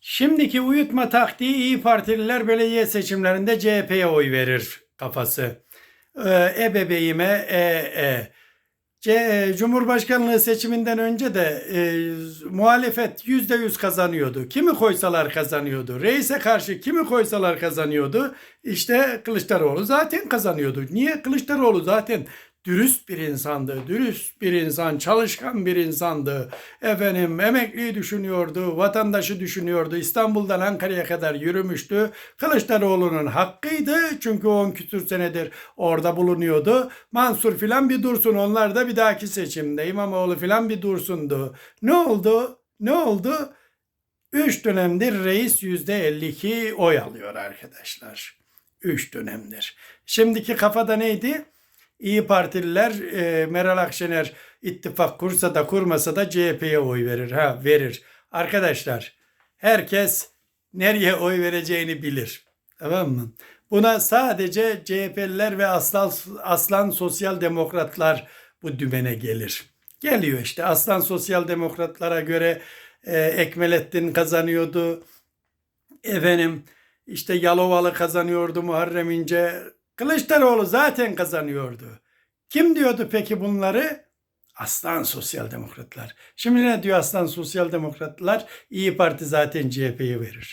Şimdiki uyutma taktiği İyi Partililer belediye seçimlerinde CHP'ye oy verir kafası. Ee, ebebeğime e, e. C, e, Cumhurbaşkanlığı seçiminden önce de e, muhalefet yüzde yüz kazanıyordu. Kimi koysalar kazanıyordu. Reise karşı kimi koysalar kazanıyordu. İşte Kılıçdaroğlu zaten kazanıyordu. Niye? Kılıçdaroğlu zaten dürüst bir insandı. Dürüst bir insan, çalışkan bir insandı. Efendim emekliyi düşünüyordu, vatandaşı düşünüyordu. İstanbul'dan Ankara'ya kadar yürümüştü. Kılıçdaroğlu'nun hakkıydı. Çünkü 10 küsür senedir orada bulunuyordu. Mansur filan bir dursun. Onlar da bir dahaki seçimde. İmamoğlu filan bir dursundu. Ne oldu? Ne oldu? 3 dönemdir reis %52 oy alıyor arkadaşlar. 3 dönemdir. Şimdiki kafada neydi? İyi Partililer e, Meral Akşener ittifak kursa da kurmasa da CHP'ye oy verir. Ha verir. Arkadaşlar herkes nereye oy vereceğini bilir. Tamam mı? Buna sadece CHP'liler ve aslan, aslan sosyal demokratlar bu dümene gelir. Geliyor işte aslan sosyal demokratlara göre e, Ekmelettin kazanıyordu. Efendim işte Yalovalı kazanıyordu Muharrem İnce. Kılıçdaroğlu zaten kazanıyordu. Kim diyordu peki bunları? Aslan sosyal demokratlar. Şimdi ne diyor aslan sosyal demokratlar? İyi Parti zaten CHP'ye verir.